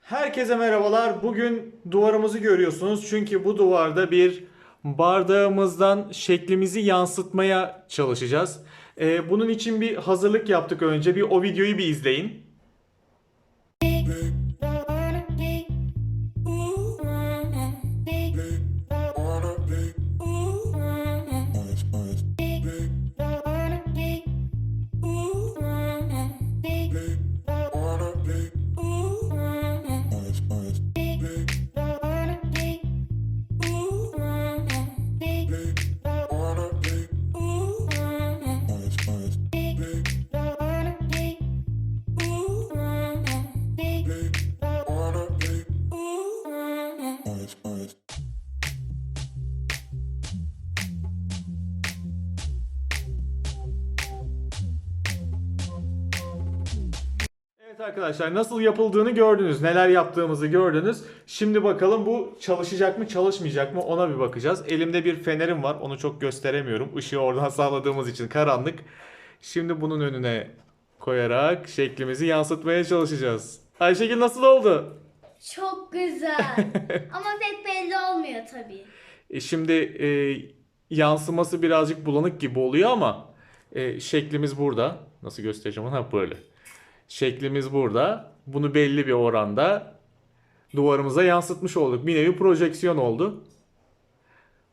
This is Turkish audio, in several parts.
Herkese merhabalar. Bugün duvarımızı görüyorsunuz. Çünkü bu duvarda bir bardağımızdan şeklimizi yansıtmaya çalışacağız. Ee, bunun için bir hazırlık yaptık önce. Bir o videoyu bir izleyin. Evet arkadaşlar nasıl yapıldığını gördünüz. Neler yaptığımızı gördünüz. Şimdi bakalım bu çalışacak mı çalışmayacak mı ona bir bakacağız. Elimde bir fenerim var. Onu çok gösteremiyorum. Işığı oradan sağladığımız için karanlık. Şimdi bunun önüne koyarak şeklimizi yansıtmaya çalışacağız. Ayşegül nasıl oldu? Çok güzel. Ama pek belli olmuyor tabii. E şimdi e, yansıması birazcık bulanık gibi oluyor ama e, şeklimiz burada. Nasıl göstereceğim onu? Ha böyle. Şeklimiz burada. Bunu belli bir oranda duvarımıza yansıtmış olduk. Bir nevi projeksiyon oldu.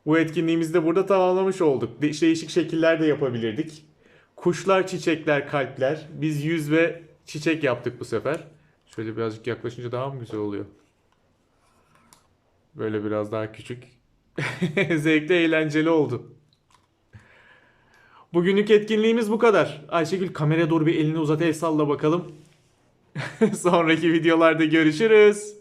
Bu etkinliğimizi de burada tamamlamış olduk. De- değişik şekiller de yapabilirdik. Kuşlar, çiçekler, kalpler. Biz yüz ve çiçek yaptık bu sefer. Şöyle birazcık yaklaşınca daha mı güzel oluyor? Böyle biraz daha küçük. Zevkli, eğlenceli oldu. Bugünlük etkinliğimiz bu kadar. Ayşegül kameraya doğru bir elini uzat el salla bakalım. Sonraki videolarda görüşürüz.